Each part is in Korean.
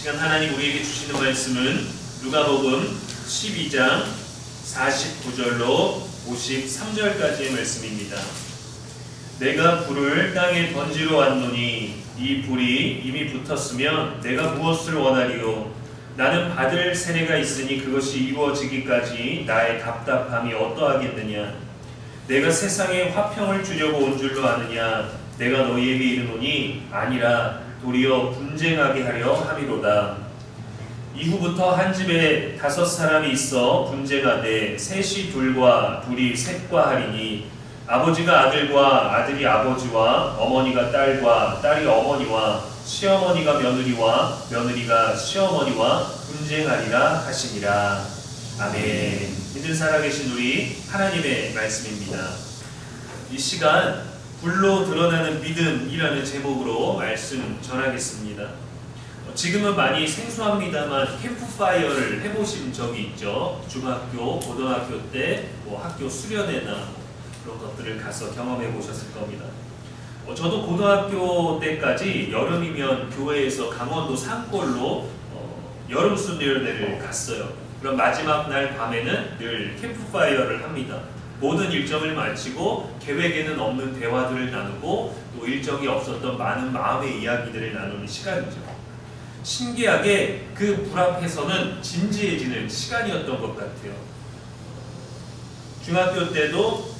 시간 하나님 우리에게 주시는 말씀은 누가복음 12장 49절로 53절까지의 말씀입니다. 내가 불을 땅에 던지러 왔노니 이 불이 이미 붙었으면 내가 무엇을 원하리요? 나는 받을 세례가 있으니 그것이 이루어지기까지 나의 답답함이 어떠하겠느냐? 내가 세상에 화평을 주려고 온 줄로 아느냐? 내가 너희에게 이르노니 아니라 도리어 분쟁하게 하려 함이로다. 이후부터 한 집에 다섯 사람이 있어 분쟁하되 셋이 둘과 둘이 셋과 하리니 아버지가 아들과 아들이 아버지와 어머니가 딸과 딸이 어머니와 시어머니가 며느리와 며느리가 시어머니와 분쟁하리라 하시니라. 아멘. 믿은 살아계신 우리 하나님의 말씀입니다. 이 시간 불로 드러나는 믿음이라는 제목으로 말씀 전하겠습니다. 어, 지금은 많이 생소합니다만 캠프파이어를 해보신 적이 있죠. 중학교, 고등학교 때 뭐 학교 수련회나 그런 것들을 가서 경험해 보셨을 겁니다. 어, 저도 고등학교 때까지 여름이면 교회에서 강원도 산골로 어, 여름 수련회를 갔어요. 그럼 마지막 날 밤에는 늘 캠프파이어를 합니다. 모든 일정을 마치고 계획에는 없는 대화들을 나누고 또 일정이 없었던 많은 마음의 이야기들을 나누는 시간이죠. 신기하게 그 불 앞에서는 진지해지는 시간이었던 것 같아요. 중학교 때도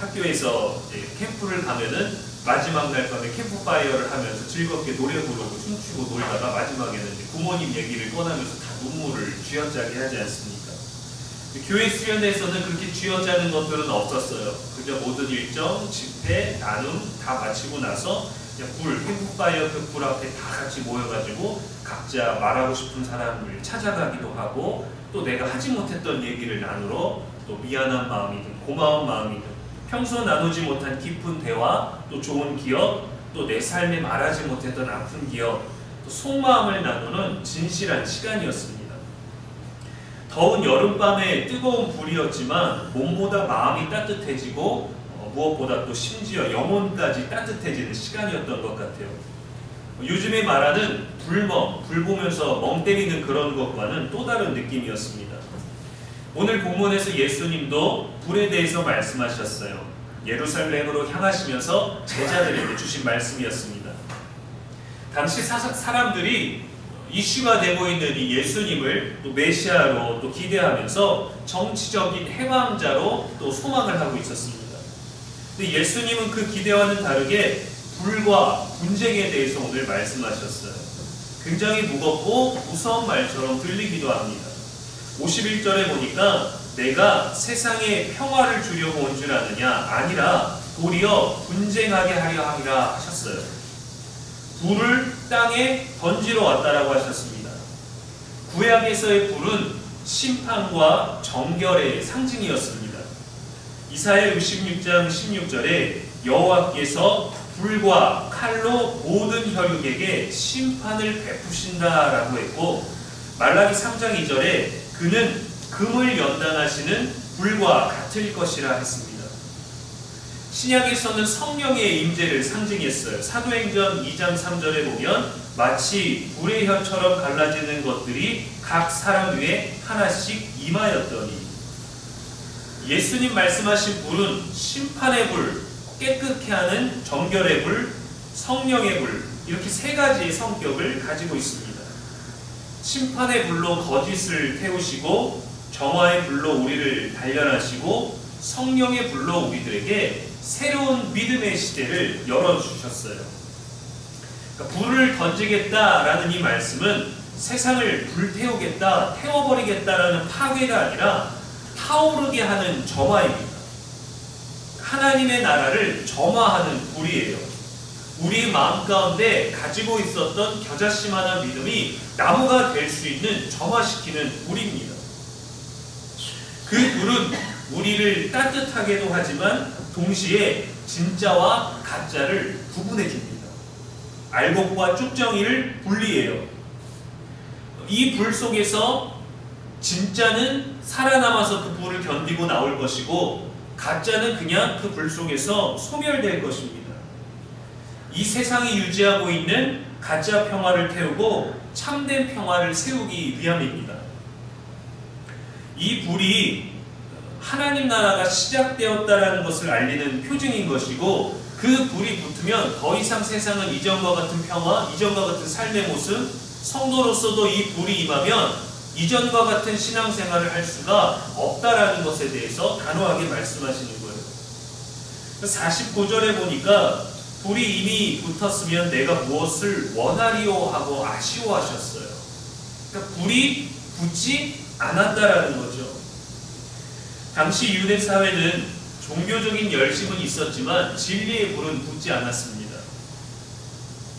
학교에서 캠프를 가면은 마지막 날 밤에 캠프파이어를 하면서 즐겁게 노래 부르고 춤추고 놀다가 마지막에는 부모님 얘기를 꺼내면서 다 눈물을 쥐어짜게 하지 않습니까? 교회 수련회에서는 그렇게 쥐어짜는 것들은 없었어요. 그저 모든 일정, 집회, 나눔 다 마치고 나서 불, 캠프파이어 그 불 앞에 다 같이 모여가지고 각자 말하고 싶은 사람을 찾아가기도 하고 또 내가 하지 못했던 얘기를 나누러 또 미안한 마음이든 고마운 마음이든 평소 나누지 못한 깊은 대화 또 좋은 기억 또 내 삶에 말하지 못했던 아픈 기억 또 속마음을 나누는 진실한 시간이었습니다. 더운 여름밤에 뜨거운 불이었지만 몸보다 마음이 따뜻해지고 어, 무엇보다 또 심지어 영혼까지 따뜻해지는 시간이었던 것 같아요. 요즘에 말하는 불멍, 불 보면서 멍 때리는 그런 것과는 또 다른 느낌이었습니다. 오늘 본문에서 예수님도 불에 대해서 말씀하셨어요. 예루살렘으로 향하시면서 제자들에게 주신 말씀이었습니다. 당시 사, 사람들이 이슈가 되고 있는 이 예수님을 또 메시아로 또 기대하면서 정치적인 해방자로 또 소망을 하고 있었습니다. 근데 예수님은 그 기대와는 다르게 불과 분쟁에 대해서 오늘 말씀하셨어요. 굉장히 무겁고 무서운 말처럼 들리기도 합니다. 51절에 보니까 내가 세상에 평화를 주려고 온 줄 아느냐 아니라 도리어 분쟁하게 하려 함이라 하셨어요. 불을 땅에 던지러 왔다라고 하셨습니다. 구약에서의 불은 심판과 정결의 상징이었습니다. 이사야 66장 16절에 여호와께서 불과 칼로 모든 혈육에게 심판을 베푸신다라고 했고 말라기 3장 2절에 그는 금을 연단하시는 불과 같을 것이라 했습니다. 신약에서는 성령의 임재를 상징했어요. 사도행전 2장 3절에 보면 마치 불의 혀처럼 갈라지는 것들이 각 사람 위에 하나씩 임하였더니 예수님 말씀하신 불은 심판의 불, 깨끗게 하는 정결의 불, 성령의 불 이렇게 세 가지의 성격을 가지고 있습니다. 심판의 불로 거짓을 태우시고 정화의 불로 우리를 단련하시고 성령의 불로 우리들에게 새로운 믿음의 시대를 열어주셨어요. 그러니까 불을 던지겠다라는 이 말씀은 세상을 불태우겠다, 태워버리겠다라는 파괴가 아니라 타오르게 하는 점화입니다. 하나님의 나라를 점화하는 불이에요. 우리 마음 가운데 가지고 있었던 겨자씨만한 믿음이 나무가 될 수 있는 점화시키는 불입니다. 그 불은 우리를 따뜻하게도 하지만 동시에 진짜와 가짜를 구분해 줍니다. 알곡과 쭉정이를 분리해요. 이 불 속에서 진짜는 살아남아서 그 불을 견디고 나올 것이고 가짜는 그냥 그 불 속에서 소멸될 것입니다. 이 세상이 유지하고 있는 가짜 평화를 태우고 참된 평화를 세우기 위함입니다. 이 불이 하나님 나라가 시작되었다라는 것을 알리는 표징인 것이고 그 불이 붙으면 더 이상 세상은 이전과 같은 평화, 이전과 같은 삶의 모습, 성도로서도 이 불이 임하면 이전과 같은 신앙생활을 할 수가 없다라는 것에 대해서 단호하게 말씀하시는 거예요. 49절에 보니까 불이 이미 붙었으면 내가 무엇을 원하리오 하고 아쉬워하셨어요. 그러니까 불이 붙지 않았다라는 거죠. 당시 유대 사회는 종교적인 열심은 있었지만 진리의 불은 붙지 않았습니다.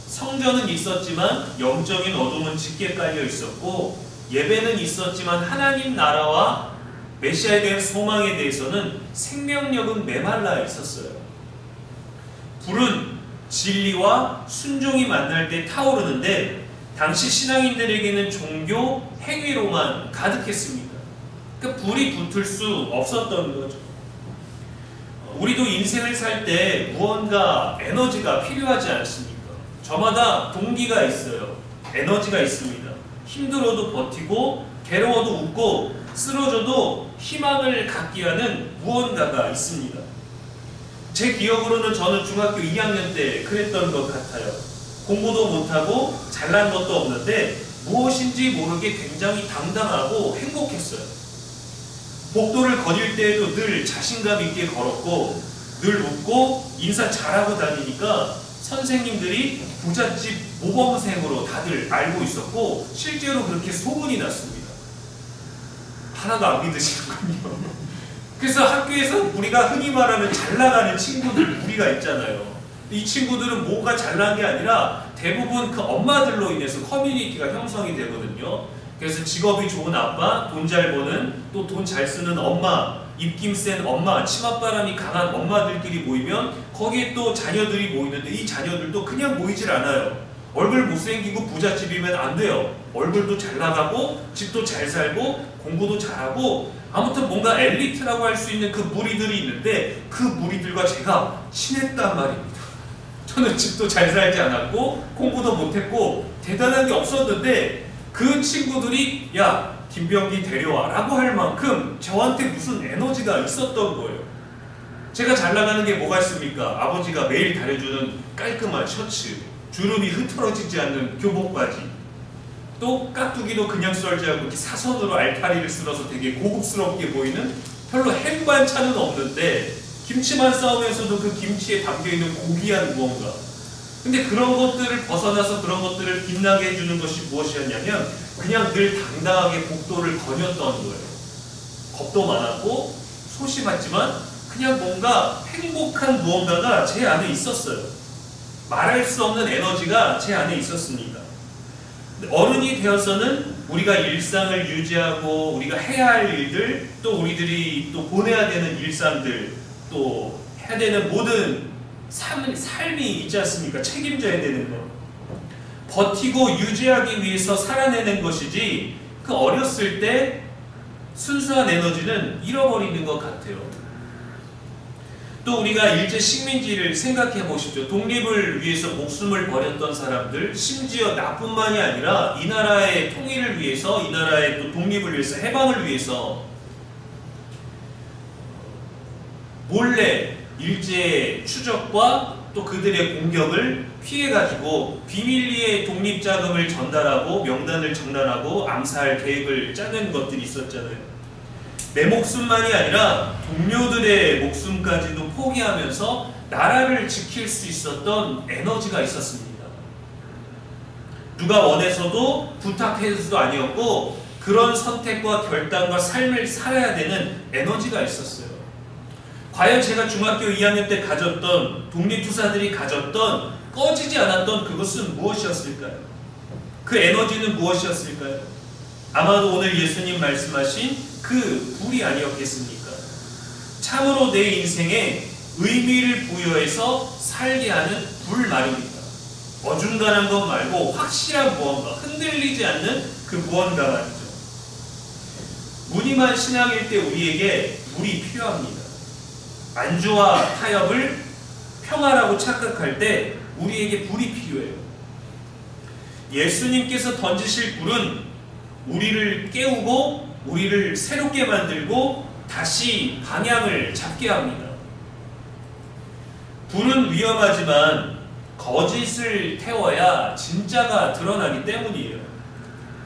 성전은 있었지만 영적인 어둠은 짙게 깔려 있었고 예배는 있었지만 하나님 나라와 메시아에 대한 소망에 대해서는 생명력은 메말라 있었어요. 불은 진리와 순종이 만날 때 타오르는데 당시 신앙인들에게는 종교 행위로만 가득했습니다. 그러니까 불이 붙을 수 없었던 거죠. 우리도 인생을 살 때 무언가 에너지가 필요하지 않습니까? 저마다 동기가 있어요. 에너지가 있습니다. 힘들어도 버티고 괴로워도 웃고 쓰러져도 희망을 갖기 위한 무언가가 있습니다. 제 기억으로는 저는 중학교 2학년 때 그랬던 것 같아요. 공부도 못하고 잘난 것도 없는데 무엇인지 모르게 굉장히 당당하고 행복했어요. 복도를 거닐 때에도 늘 자신감 있게 걸었고 늘 웃고 인사 잘하고 다니니까 선생님들이 부잣집 모범생으로 다들 알고 있었고 실제로 그렇게 소문이 났습니다. 하나도 안 믿으시는군요. 그래서 학교에서 우리가 흔히 말하는 잘 나가는 친구들 무리가 있잖아요. 이 친구들은 뭐가 잘난 게 아니라 대부분 그 엄마들로 인해서 커뮤니티가 형성이 되거든요. 그래서 직업이 좋은 아빠, 돈 잘 버는 또 돈 잘 쓰는 엄마, 입김 센 엄마, 치맛바람이 강한 엄마들끼리 모이면 거기에 또 자녀들이 모이는데 이 자녀들도 그냥 모이질 않아요. 얼굴 못생기고 부잣집이면 안 돼요. 얼굴도 잘 나가고 집도 잘 살고 공부도 잘하고 아무튼 뭔가 엘리트라고 할 수 있는 그 무리들이 있는데 그 무리들과 제가 친했단 말입니다. 저는 집도 잘 살지 않았고 공부도 못했고 대단한 게 없었는데 그 친구들이 야 김병기 데려와 라고 할 만큼 저한테 무슨 에너지가 있었던 거예요. 제가 잘 나가는 게 뭐가 있습니까? 아버지가 매일 다려주는 깔끔한 셔츠, 주름이 흐트러지지 않는 교복 바지, 또 깍두기도 그냥 썰지 않고 사선으로 알타리를 쓸어서 되게 고급스럽게 보이는 별로 햄반찬은 없는데 김치만 싸우면서도 그 김치에 담겨있는 고귀한 무언가 근데 그런 것들을 벗어나서 그런 것들을 빛나게 해주는 것이 무엇이었냐면 그냥 늘 당당하게 복도를 거녔던 거예요. 겁도 많았고 소심했지만 그냥 뭔가 행복한 무언가가 제 안에 있었어요. 말할 수 없는 에너지가 제 안에 있었습니다. 어른이 되어서는 우리가 일상을 유지하고 우리가 해야 할 일들 또 우리들이 또 보내야 되는 일상들 또 해야 되는 모든 삶, 삶이 있지 않습니까? 책임져야 되는 것. 버티고 유지하기 위해서 살아내는 것이지 그 어렸을 때 순수한 에너지는 잃어버리는 것 같아요. 또 우리가 일제 식민지를 생각해 보십시오. 독립을 위해서 목숨을 버렸던 사람들, 심지어 나뿐만이 아니라 이 나라의 통일을 위해서, 이 나라의 또 독립을 위해서, 해방을 위해서 몰래 일제 추적과 또 그들의 공격을 피해가지고 비밀리에 독립 자금을 전달하고 명단을 정란하고 암살 계획을 짜는 것들이 있었잖아요. 내 목숨만이 아니라 동료들의 목숨까지도 포기하면서 나라를 지킬 수 있었던 에너지가 있었습니다. 누가 원해서도 부탁해서도 아니었고 그런 선택과 결단과 삶을 살아야 되는 에너지가 있었어요. 과연 제가 중학교 2학년 때 가졌던 독립투사들이 가졌던 꺼지지 않았던 그것은 무엇이었을까요? 그 에너지는 무엇이었을까요? 아마도 오늘 예수님 말씀하신 그 불이 아니었겠습니까? 참으로 내 인생에 의미를 부여해서 살게 하는 불 말입니다. 어중간한 것 말고 확실한 무언가, 흔들리지 않는 그 무언가 말이죠. 무늬만 신앙일 때 우리에게 물이 필요합니다. 안주와 타협을 평화라고 착각할 때 우리에게 불이 필요해요. 예수님께서 던지실 불은 우리를 깨우고 우리를 새롭게 만들고 다시 방향을 잡게 합니다. 불은 위험하지만 거짓을 태워야 진짜가 드러나기 때문이에요.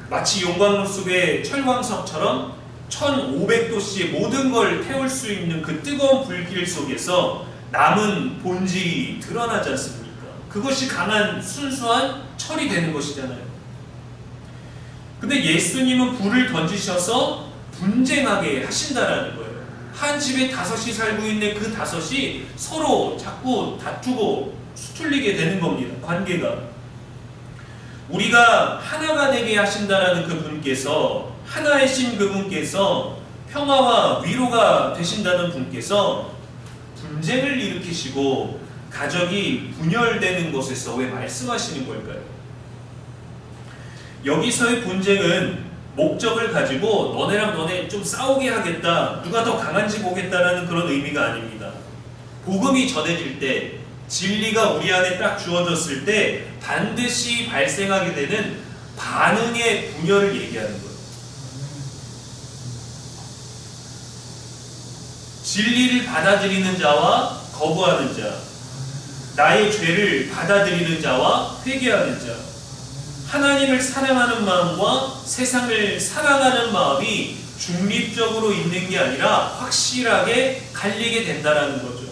마치 용광로 속의 철광석처럼 1500도씨의 모든 걸 태울 수 있는 그 뜨거운 불길 속에서 남은 본질이 드러나지 않습니까? 그것이 강한 순수한 철이 되는 것이잖아요. 근데 예수님은 불을 던지셔서 분쟁하게 하신다라는 거예요. 한 집에 다섯이 살고 있는 그 다섯이 서로 자꾸 다투고 수틀리게 되는 겁니다. 관계가. 우리가 하나가 되게 하신다라는 그 분께서 하나의 신 그분께서 평화와 위로가 되신다는 분께서 분쟁을 일으키시고 가족이 분열되는 것에서 왜 말씀하시는 걸까요? 여기서의 분쟁은 목적을 가지고 너네랑 너네 좀 싸우게 하겠다, 누가 더 강한지 보겠다라는 그런 의미가 아닙니다. 복음이 전해질 때, 진리가 우리 안에 딱 주어졌을 때 반드시 발생하게 되는 반응의 분열을 얘기하는 거예요. 진리를 받아들이는 자와 거부하는 자, 나의 죄를 받아들이는 자와 회개하는 자, 하나님을 사랑하는 마음과 세상을 사랑하는 마음이 중립적으로 있는 게 아니라 확실하게 갈리게 된다라는 거죠.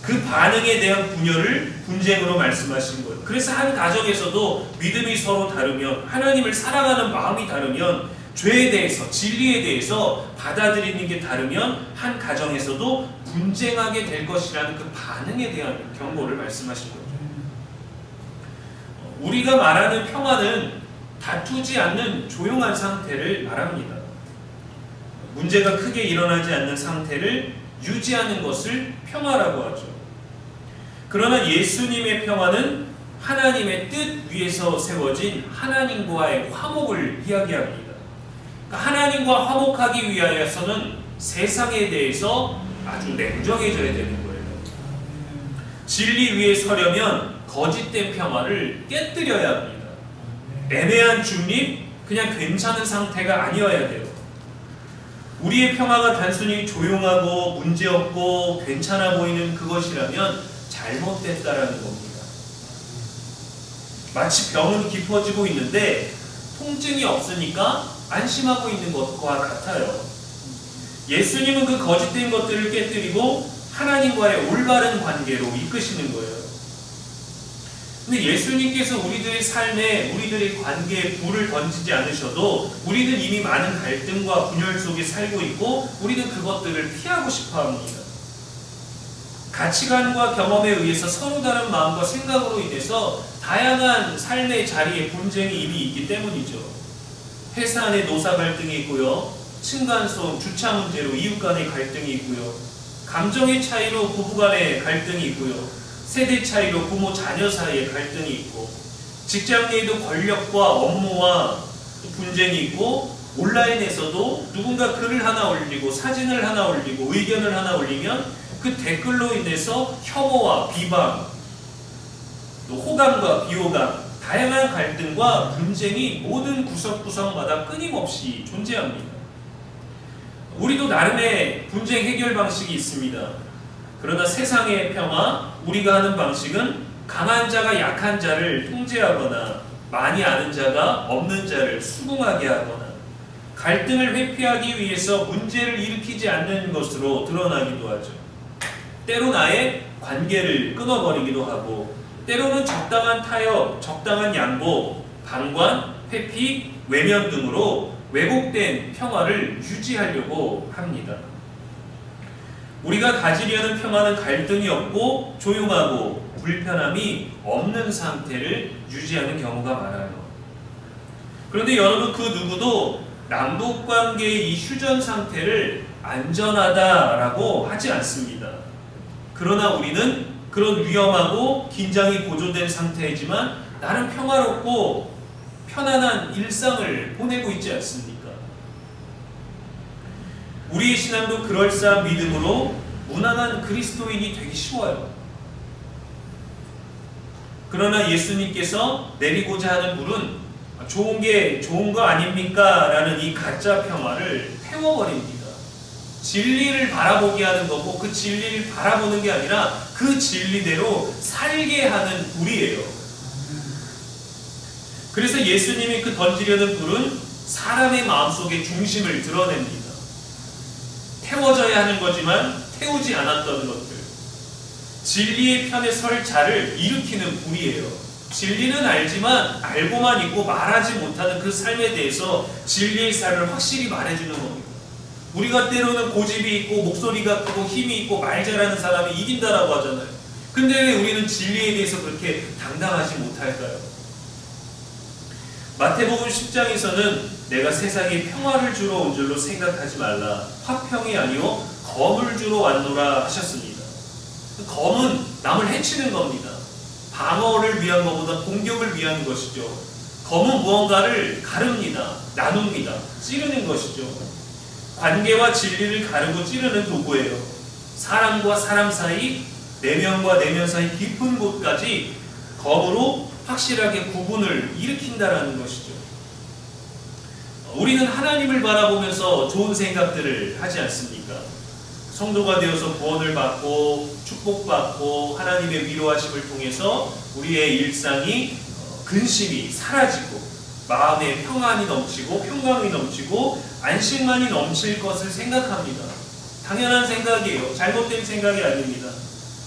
그 반응에 대한 분열을 분쟁으로 말씀하신 거예요. 그래서 한 가정에서도 믿음이 서로 다르면 하나님을 사랑하는 마음이 다르면 죄에 대해서 진리에 대해서 받아들이는 게 다르면 한 가정에서도 분쟁하게 될 것이라는 그 반응에 대한 경고를 말씀하신 거죠. 우리가 말하는 평화는 다투지 않는 조용한 상태를 말합니다. 문제가 크게 일어나지 않는 상태를 유지하는 것을 평화라고 하죠. 그러나 예수님의 평화는 하나님의 뜻 위에서 세워진 하나님과의 화목을 이야기합니다. 그러니까 하나님과 화목하기 위하여서는 세상에 대해서 아주 냉정해져야 되는 거예요. 진리 위에 서려면 거짓된 평화를 깨뜨려야 합니다. 애매한 중립, 그냥 괜찮은 상태가 아니어야 돼요. 우리의 평화가 단순히 조용하고 문제없고 괜찮아 보이는 그것이라면 잘못됐다라는 겁니다. 마치 병은 깊어지고 있는데 통증이 없으니까 안심하고 있는 것과 같아요. 예수님은 그 거짓된 것들을 깨뜨리고 하나님과의 올바른 관계로 이끄시는 거예요. 근데 예수님께서 우리들의 삶에 우리들의 관계에 불을 던지지 않으셔도 우리는 이미 많은 갈등과 분열 속에 살고 있고 우리는 그것들을 피하고 싶어 합니다. 가치관과 경험에 의해서 서로 다른 마음과 생각으로 인해서 다양한 삶의 자리에 분쟁이 이미 있기 때문이죠. 회사 안에 노사 갈등이 있고요. 층간소음, 주차 문제로 이웃 간의 갈등이 있고요. 감정의 차이로 부부 간의 갈등이 있고요. 세대 차이로 부모 자녀 사이에 갈등이 있고 직장 내에도 권력과 업무와 분쟁이 있고 온라인에서도 누군가 글을 하나 올리고 사진을 하나 올리고 의견을 하나 올리면 그 댓글로 인해서 혐오와 비방, 또 호감과 비호감, 다양한 갈등과 분쟁이 모든 구석구석마다 끊임없이 존재합니다. 우리도 나름의 분쟁 해결 방식이 있습니다. 그러나 세상의 평화, 우리가 하는 방식은 강한 자가 약한 자를 통제하거나 많이 아는 자가 없는 자를 수긍하게 하거나 갈등을 회피하기 위해서 문제를 일으키지 않는 것으로 드러나기도 하죠. 때로 나의 관계를 끊어버리기도 하고 때로는 적당한 타협, 적당한 양보, 방관, 회피, 외면 등으로 왜곡된 평화를 유지하려고 합니다. 우리가 가지려는 평화는 갈등이 없고 조용하고 불편함이 없는 상태를 유지하는 경우가 많아요. 그런데 여러분 그 누구도 남북 관계의 이 휴전 상태를 안전하다라고 하지 않습니다. 그러나 우리는 그런 위험하고 긴장이 고조된 상태이지만 나는 평화롭고 편안한 일상을 보내고 있지 않습니까? 우리의 신앙도 그럴싸한 믿음으로 무난한 그리스도인이 되기 쉬워요. 그러나 예수님께서 내리고자 하는 불은 좋은 게 좋은 거 아닙니까? 라는 이 가짜 평화를 태워버립니다. 진리를 바라보게 하는 거고 그 진리를 바라보는 게 아니라 그 진리대로 살게 하는 불이에요. 그래서 예수님이 그 던지려는 불은 사람의 마음속의 중심을 드러냅니다. 태워져야 하는 거지만 태우지 않았던 것들. 진리의 편에 설 자를 일으키는 불이에요. 진리는 알지만 알고만 있고 말하지 못하는 그 삶에 대해서 진리의 삶을 확실히 말해주는 겁니다. 우리가 때로는 고집이 있고 목소리가 크고 힘이 있고 말 잘하는 사람이 이긴다라고 하잖아요. 근데 왜 우리는 진리에 대해서 그렇게 당당하지 못할까요? 마태복음 10장에서는 내가 세상에 평화를 주러 온 줄로 생각하지 말라. 화평이 아니요 검을 주러 왔노라 하셨습니다. 검은 남을 해치는 겁니다. 방어를 위한 것보다 공격을 위한 것이죠. 검은 무언가를 가릅니다. 나눕니다. 찌르는 것이죠. 관계와 진리를 가르고 찌르는 도구예요. 사람과 사람 사이, 내면과 내면 사이 깊은 곳까지 검으로 확실하게 구분을 일으킨다라는 것이죠. 우리는 하나님을 바라보면서 좋은 생각들을 하지 않습니까? 성도가 되어서 구원을 받고 축복받고 하나님의 위로하심을 통해서 우리의 일상이 근심이 사라지고 마음에 평안이 넘치고 평강이 넘치고 안식만이 넘칠 것을 생각합니다. 당연한 생각이에요. 잘못된 생각이 아닙니다.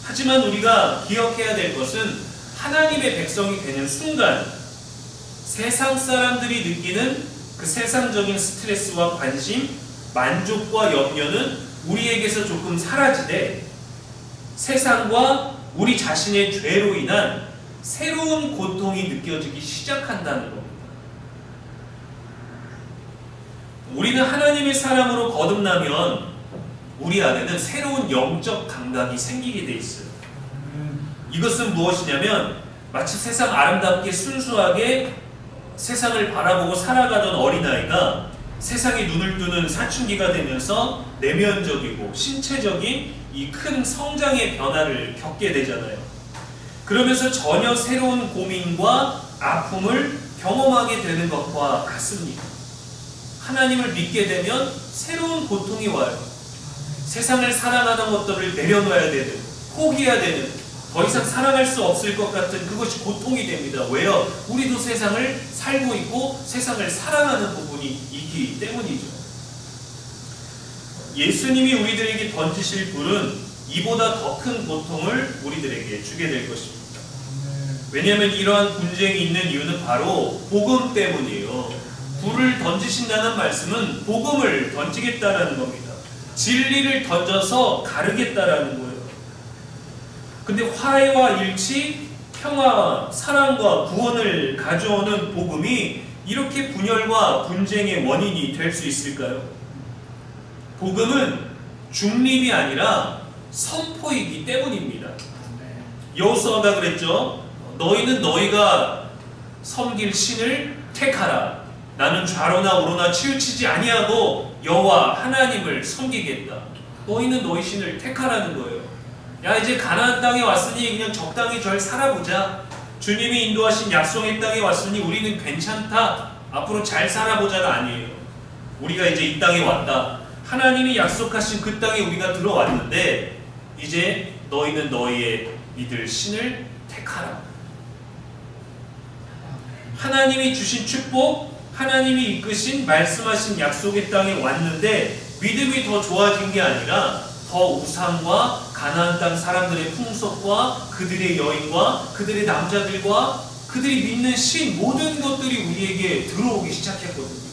하지만 우리가 기억해야 될 것은 하나님의 백성이 되는 순간 세상 사람들이 느끼는 그 세상적인 스트레스와 관심, 만족과 염려는 우리에게서 조금 사라지되 세상과 우리 자신의 죄로 인한 새로운 고통이 느껴지기 시작한다는 겁니다. 우리는 하나님의 사람으로 거듭나면 우리 안에는 새로운 영적 감각이 생기게 돼 있어요. 이것은 무엇이냐면 마치 세상 아름답게 순수하게 세상을 바라보고 살아가던 어린아이가 세상에 눈을 뜨는 사춘기가 되면서 내면적이고 신체적인 이 큰 성장의 변화를 겪게 되잖아요. 그러면서 전혀 새로운 고민과 아픔을 경험하게 되는 것과 같습니다. 하나님을 믿게 되면 새로운 고통이 와요. 세상을 사랑하는 것들을 내려놔야 되는, 포기해야 되는, 더 이상 사랑할 수 없을 것 같은 그것이 고통이 됩니다. 왜요? 우리도 세상을 살고 있고 세상을 사랑하는 부분이 있기 때문이죠. 예수님이 우리들에게 던지실 불은 이보다 더 큰 고통을 우리들에게 주게 될 것입니다. 왜냐하면 이러한 분쟁이 있는 이유는 바로 복음 때문이에요. 불을 던지신다는 말씀은 복음을 던지겠다라는 겁니다. 진리를 던져서 가르겠다라는 거예요. 근데 화해와 일치, 평화, 사랑과 구원을 가져오는 복음이 이렇게 분열과 분쟁의 원인이 될 수 있을까요? 복음은 중립이 아니라 선포이기 때문입니다. 여호수아가 그랬죠. 너희는 너희가 섬길 신을 택하라. 나는 좌로나 우로나 치우치지 아니하고 여호와 하나님을 섬기겠다. 너희는 너희 신을 택하라는 거예요. 야 이제 가나안 땅에 왔으니 그냥 적당히 절 살아보자. 주님이 인도하신 약속의 땅에 왔으니 우리는 괜찮다. 앞으로 잘 살아보자가 아니에요. 우리가 이제 이 땅에 왔다. 하나님이 약속하신 그 땅에 우리가 들어왔는데 이제 너희는 너희의 믿을 신을 택하라. 하나님이 주신 축복, 하나님이 이끄신 말씀하신 약속의 땅에 왔는데 믿음이 더 좋아진 게 아니라 더 우상과 가나안 땅 사람들의 풍속과 그들의 여인과 그들의 남자들과 그들이 믿는 신 모든 것들이 우리에게 들어오기 시작했거든요.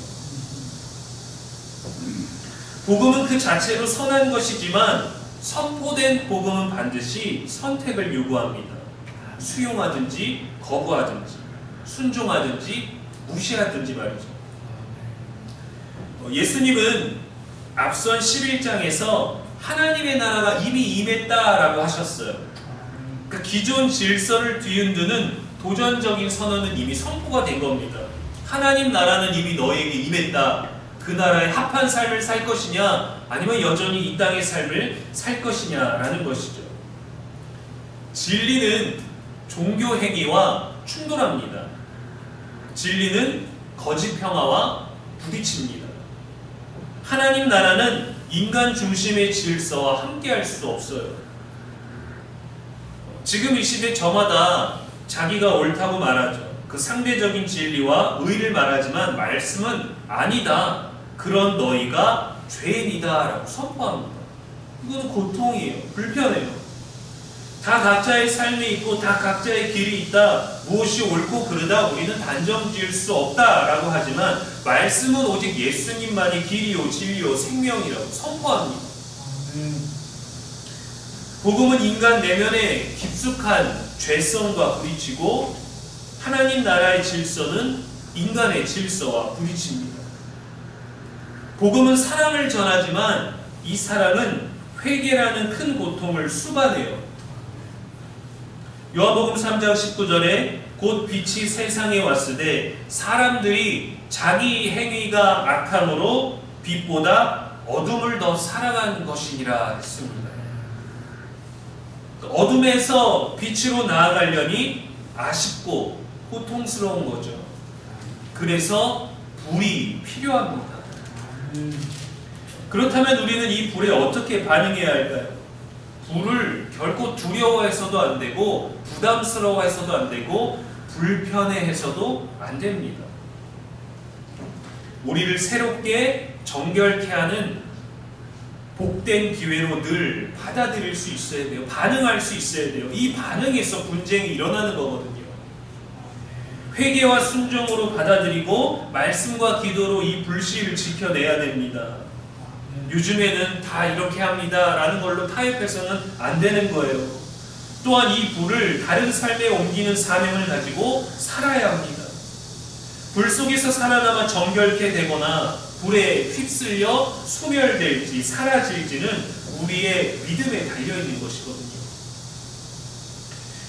복음은 그 자체로 선한 것이지만 선포된 복음은 반드시 선택을 요구합니다. 수용하든지 거부하든지 순종하든지 무시하든지 말이죠. 어, 예수님은 앞선 11장에서 하나님의 나라가 이미 임했다라고 하셨어요. 그 기존 질서를 뒤흔드는 도전적인 선언은 이미 선포가 된 겁니다. 하나님 나라는 이미 너에게 임했다. 그 나라에 합한 삶을 살 것이냐, 아니면 여전히 이 땅의 삶을 살 것이냐라는 것이죠. 진리는 종교 행위와 충돌합니다. 진리는 거짓 평화와 부딪힙니다. 하나님 나라는 인간 중심의 질서와 함께할 수 없어요. 지금 이 시대 저마다 자기가 옳다고 말하죠. 그 상대적인 진리와 의를 말하지만 말씀은 아니다. 그런 너희가 죄인이다 라고 선포합니다. 이거는 고통이에요. 불편해요. 다 각자의 삶이 있고 다 각자의 길이 있다. 무엇이 옳고 그르다 우리는 단정 지을 수 없다라고 하지만 말씀은 오직 예수님만이 길이요 진리요 생명이라고 선포합니다. 복음은 인간 내면의 깊숙한 죄성과 부딪히고 하나님 나라의 질서는 인간의 질서와 부딪힙니다. 복음은 사랑을 전하지만 이 사랑은 회개라는 큰 고통을 수반해요. 요한복음 3장 19절에 곧 빛이 세상에 왔을 때 사람들이 자기 행위가 악함으로 빛보다 어둠을 더 사랑한 것이니라 했습니다. 어둠에서 빛으로 나아가려니 아쉽고 고통스러운 거죠. 그래서 불이 필요합니다. 그렇다면 우리는 이 불에 어떻게 반응해야 할까요? 불을 결코 두려워해서도 안 되고 부담스러워해서도 안 되고 불편해해서도 안 됩니다. 우리를 새롭게 정결케 하는 복된 기회로 늘 받아들일 수 있어야 돼요. 반응할 수 있어야 돼요. 이 반응에서 분쟁이 일어나는 거거든요. 회개와 순종으로 받아들이고 말씀과 기도로 이 불씨를 지켜내야 됩니다. 요즘에는 다 이렇게 합니다. 라는 걸로 타협해서는 안 되는 거예요. 또한 이 불을 다른 삶에 옮기는 사명을 가지고 살아야 합니다. 불 속에서 살아남아 정결케 되거나 불에 휩쓸려 소멸될지 사라질지는 우리의 믿음에 달려있는 것이거든요.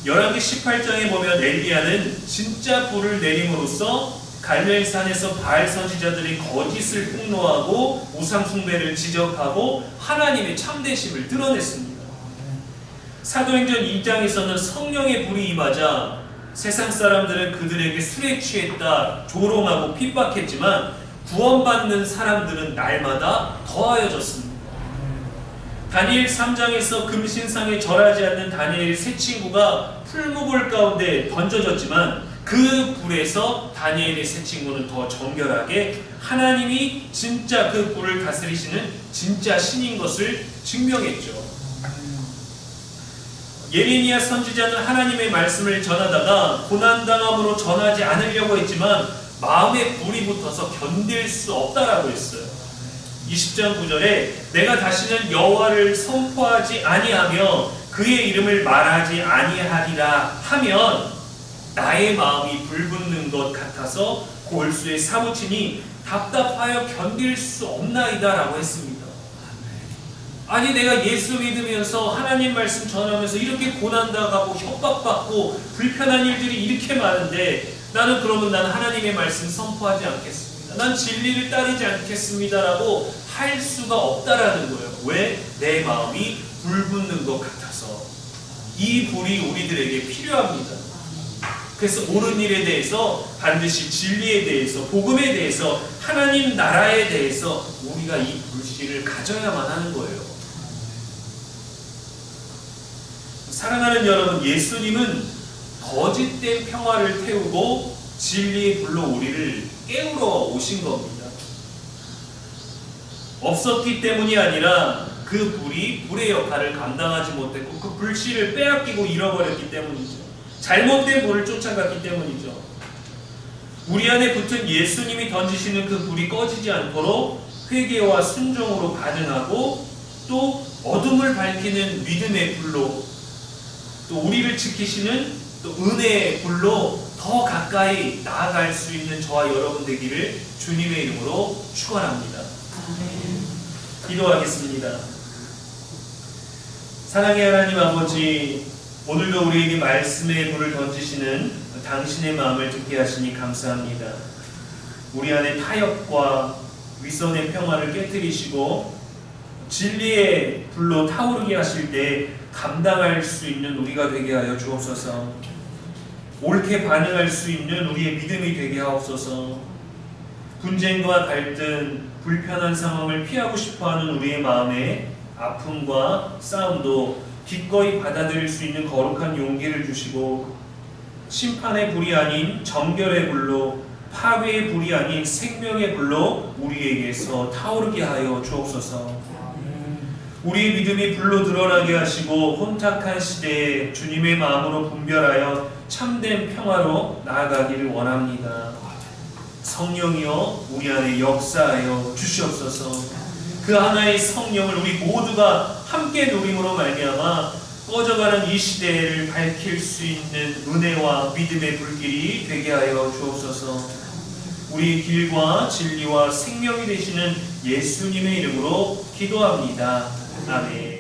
11기 18장에 보면 엘리야는 진짜 불을 내림으로써 갈멜산에서 바알 선지자들이 거짓을 폭로하고 우상 숭배를 지적하고 하나님의 참되심을 드러냈습니다. 사도행전 2장에서는 성령의 불이 임하자 세상 사람들은 그들에게 술에 취했다 조롱하고 핍박했지만 구원받는 사람들은 날마다 더하여졌습니다. 다니엘 3장에서 금신상에 절하지 않는 다니엘 세 친구가 풀무불 가운데 던져졌지만 그 불에서 다니엘의 세 친구는 더 정결하게 하나님이 진짜 그 불을 다스리시는 진짜 신인 것을 증명했죠. 예레미야 선지자는 하나님의 말씀을 전하다가 고난당함으로 전하지 않으려고 했지만 마음에 불이 붙어서 견딜 수 없다라고 했어요. 20장 9절에 내가 다시는 여호와를 선포하지 아니하며 그의 이름을 말하지 아니하리라 하면 나의 마음이 불붙는 것 같아서 골수에 사무치니 답답하여 견딜 수 없나이다 라고 했습니다. 아니 내가 예수 믿으면서 하나님 말씀 전하면서 이렇게 고난당하고 협박받고 불편한 일들이 이렇게 많은데 나는 그러면 나는 하나님의 말씀 선포하지 않겠습니다. 난 진리를 따르지 않겠습니다라고 할 수가 없다라는 거예요. 왜? 내 마음이 불붙는 것 같아서 이 불이 우리들에게 필요합니다. 그래서 옳은 일에 대해서 반드시 진리에 대해서 복음에 대해서 하나님 나라에 대해서 우리가 이 불씨를 가져야만 하는 거예요. 사랑하는 여러분, 예수님은 거짓된 평화를 태우고 진리의 불로 우리를 깨우러 오신 겁니다. 없었기 때문이 아니라 그 불이 불의 역할을 감당하지 못했고 그 불씨를 빼앗기고 잃어버렸기 때문이죠. 잘못된 불을 쫓아갔기 때문이죠. 우리 안에 붙은 예수님이 던지시는 그 불이 꺼지지 않도록 회개와 순종으로 반응하고 또 어둠을 밝히는 믿음의 불로 또 우리를 지키시는 또 은혜의 불로 더 가까이 나아갈 수 있는 저와 여러분 되기를 주님의 이름으로 축원합니다. 기도하겠습니다. 사랑의 하나님 아버지 오늘도 우리에게 말씀의 불을 던지시는 당신의 마음을 듣게 하시니 감사합니다. 우리 안에 타협과 위선의 평화를 깨뜨리시고 진리의 불로 타오르게 하실 때 감당할 수 있는 우리가 되게 하여 주옵소서. 옳게 반응할 수 있는 우리의 믿음이 되게 하옵소서. 분쟁과 갈등, 불편한 상황을 피하고 싶어하는 우리의 마음에 아픔과 싸움도 기꺼이 받아들일 수 있는 거룩한 용기를 주시고 심판의 불이 아닌 정결의 불로 파괴의 불이 아닌 생명의 불로 우리에게서 타오르게 하여 주옵소서. 우리의 믿음이 불로 드러나게 하시고 혼탁한 시대에 주님의 마음으로 분별하여 참된 평화로 나아가기를 원합니다. 성령이여 우리 안에 역사하여 주시옵소서. 그 하나의 성령을 우리 모두가 함께 누림으로 말미암아 꺼져가는 이 시대를 밝힐 수 있는 은혜와 믿음의 불길이 되게 하여 주옵소서. 우리 길과 진리와 생명이 되시는 예수님의 이름으로 기도합니다. 아멘.